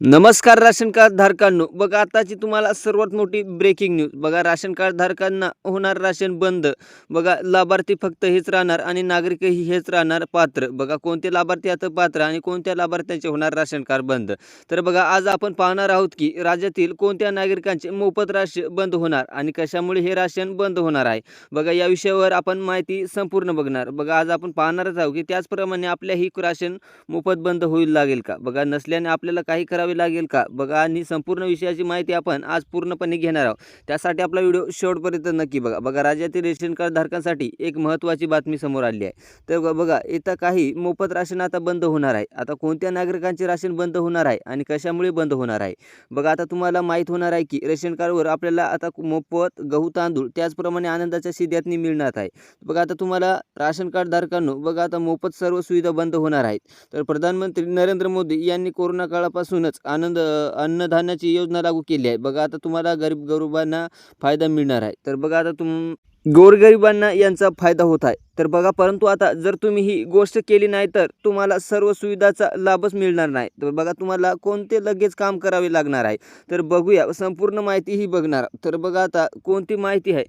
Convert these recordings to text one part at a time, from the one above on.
नमस्कार ration card धारकांनो. बघा आताची तुम्हाला सर्वात मोठी ब्रेकिंग न्यूज बघा राशन कार्ड धारकांना होणार राशन बंद. बघा लाभार्थी फक्त हेच राहणार आणि नागरिकही हेच राहणार पात्र. बघा कोणते लाभार्थी आता पात्र आणि कोणत्या लाभार्थ्यांचे होणार राशन कार्ड बंद? तर बघा आज आपण पाहणार आहोत की राज्यातील कोणत्या नागरिकांचे मोफत राशन बंद होणार आणि कशामुळे हे राशन बंद होणार आहे? बघा या विषयावर आपण माहिती संपूर्ण बघणार. बघा आज आपण पाहणारच आहोत की त्याचप्रमाणे आपल्याही राशन मोफत बंद होईल लागेल का? बघा नसल्याने आपल्याला काही करावं लागेल का? बघा आणि संपूर्ण विषयाची माहिती आपण आज पूर्णपणे घेणार आहोत. त्यासाठी आपला व्हिडिओ शेवटपर्यंत नक्की बघा. बघा राज्यातील रेशन कार्ड धारकांसाठी एक महत्त्वाची बातमी समोर आली आहे. तर बघा इथं काही मोफत राशन आता बंद होणार आहे. आता कोणत्या नागरिकांचे राशन बंद होणार आहे आणि कशामुळे बंद होणार आहे? बघा आता तुम्हाला माहीत होणार आहे की रेशन कार्डवर आपल्याला आता मोफत गहू तांदूळ त्याचप्रमाणे आनंदाच्या शिद्यातनी मिळणार आहे. बघा आता तुम्हाला राशन कार्ड धारकांनो बघा आता मोफत सर्व सुविधा बंद होणार आहेत. तर प्रधानमंत्री नरेंद्र मोदी यांनी कोरोना काळापासूनच आनंद अन्नधान्याची योजना लागू केली आहे. बघा आता तुम्हाला गरीब गरिबांना फायदा मिळणार आहे. तर बघा आता तुम गोरगरिबांना यांचा फायदा होत आहे. तर बघा परंतु आता जर तुम्ही ही गोष्ट केली नाही तर तुम्हाला सर्व सुविधाचा लाभच मिळणार नाही. तर बघा तुम्हाला कोणते लगेच काम करावे लागणार आहे? तर बघूया संपूर्ण माहिती ही बघणार. तर बघा आता कोणती माहिती आहे?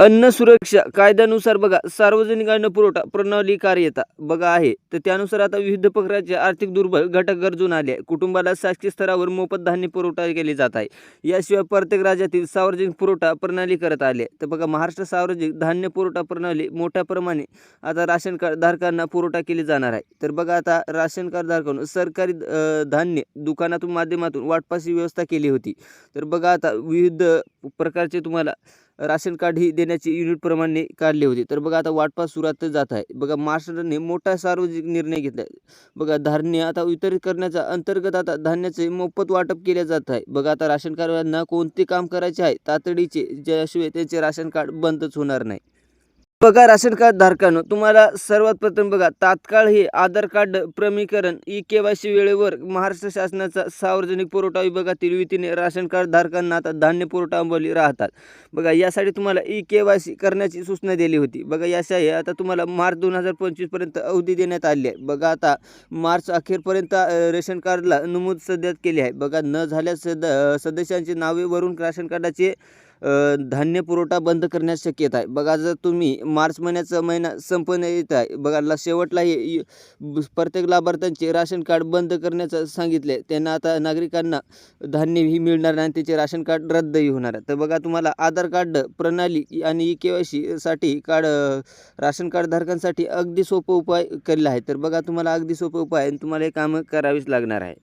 अन्न सुरक्षा कायद्यानुसार बघा सार्वजनिक अन्न पुरवठा प्रणाली कार्यता बघा आहे. तर त्यानुसार आता विविध प्रकारचे आर्थिक दुर्बल घटक गरजून आले आहे कुटुंबाला शासकीय स्तरावर मोफत धान्य पुरवठा केले जात आहे. याशिवाय प्रत्येक राज्यातील सार्वजनिक पुरवठा प्रणाली करत आली तर बघा महाराष्ट्र सार्वजनिक धान्य पुरवठा प्रणाली मोठ्या प्रमाणे आता राशन कार्ड धारकांना पुरवठा केली जाणार आहे. तर बघा आता राशन कार्ड धारकांना सरकारी धान्य दुकानातून माध्यमातून वाटपाची व्यवस्था केली होती. तर बघा आता विविध प्रकारचे तुम्हाला राशन कार्ड ही देण्याची युनिटप्रमाणे काढले होते. तर बघा आता वाटपास सुरुवात जात आहे. बघा महाराष्ट्राने मोठा सार्वजनिक निर्णय घेतला आहे बघा धान्य आता वितरित करण्याचा अंतर्गत आता धान्याचे मोफत वाटप केले जात आहे. बघा आता राशन कार्डवाल्यांना कोणते काम करायचे आहे? तातडीचे ज्याशिवाय त्यांचे राशन कार्ड बंदच होणार नाही. बघा राशन कार्ड धारकांनो तुम्हाला सर्वात प्रथम बघा तात्काळ हे आधार कार्ड प्रमीकरण ई के वाय सी वेळेवर महाराष्ट्र शासनाचा सार्वजनिक पुरवठा विभागातील वतीने राशन कार्ड धारकांना आता धान्य पुरवठा अंबवली राहतात. बघा यासाठी तुम्हाला ई के वाय सी करण्याची सूचना दिली होती. बघा यासाठी आता तुम्हाला मार्च दोन हजार पंचवीसपर्यंत अवधी देण्यात आली आहे. बघा आता मार्च अखेरपर्यंत रेशन कार्डला नमूद सध्यात केली आहे. बघा न झाल्यास सद सदस्यांची नावे वरून राशन कार्डाचे धान्य पुरवठा बंद करण्यास शक्यता आहे. बघा जर तुम्ही मार्च महिन्याचा महिना संपन्न येत आहे बघा ला शेवटला हे प्रत्येक लाभार्थ्यांचे राशन कार्ड बंद करण्याचं सांगितले त्यांना आता नागरिकांना धान्य ही मिळणार नाही आणि त्याचे राशन कार्ड रद्दही होणार आहे. तर बघा तुम्हाला आधार कार्ड प्रणाली आणि ई के वायसाठी कार्ड राशन कार्ड धारकांसाठी अगदी सोपं उपाय केलेला आहे. तर बघा तुम्हाला अगदी सोपं उपाय आणि तुम्हाला हे कामं करावीच लागणार आहे.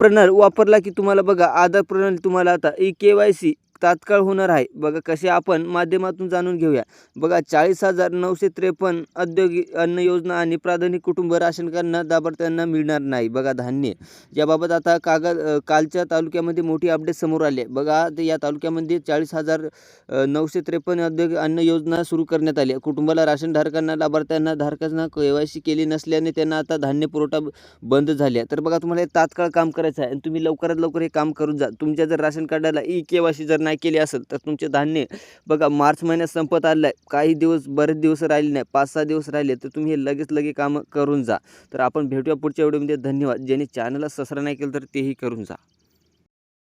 प्रणाली वापरला की तुम्हाला बघा आधार प्रणाली तुम्हाला आता ई के वाय सी तात्काळ होणार आहे. बघा कसे आपण माध्यमातून जाणून घेऊया. बघा चाळीस हजार नऊशे त्रेपन्न औद्योगिक अन्न योजना आणि प्राधान्य कुटुंब राशन कार्डना लाभार्थ्यांना मिळणार नाही. बघा धान्य. याबाबत आता कागद कालच्या तालुक्यामध्ये मोठी अपडेट समोर आली आहे. बघा ते या तालुक्यामध्ये चाळीस हजार नऊशे त्रेपन्न औद्योगिक अन्न योजना सुरू करण्यात आली कुटुंबाला राशनधारकांना लाभार्थ्यांना धारकांना केवायसी केली नसल्याने त्यांना आता धान्य पुरवठा बंद झाल्या तर बघा तुम्हाला हे तात्काळ काम करायचं आहे आणि तुम्ही लवकरात लवकर हे काम करून जा. तुमच्या जर राशन कार्डाला ई केवायसी जर नाही केली असेल तर तुमचे धान्य बघा मार्च महिन्यात संपत आलं आहे काही दिवस बरेच दिवस राहिले नाही. पाच सहा दिवस राहिले तर तुम्ही हे लगेच लगे कामं करून जा. तर आपण भेटूया पुढच्या व्हिडिओमध्ये. धन्यवाद. ज्यांनी चॅनलला सबस्क्राईब नाही केलं तर तेही करून जा.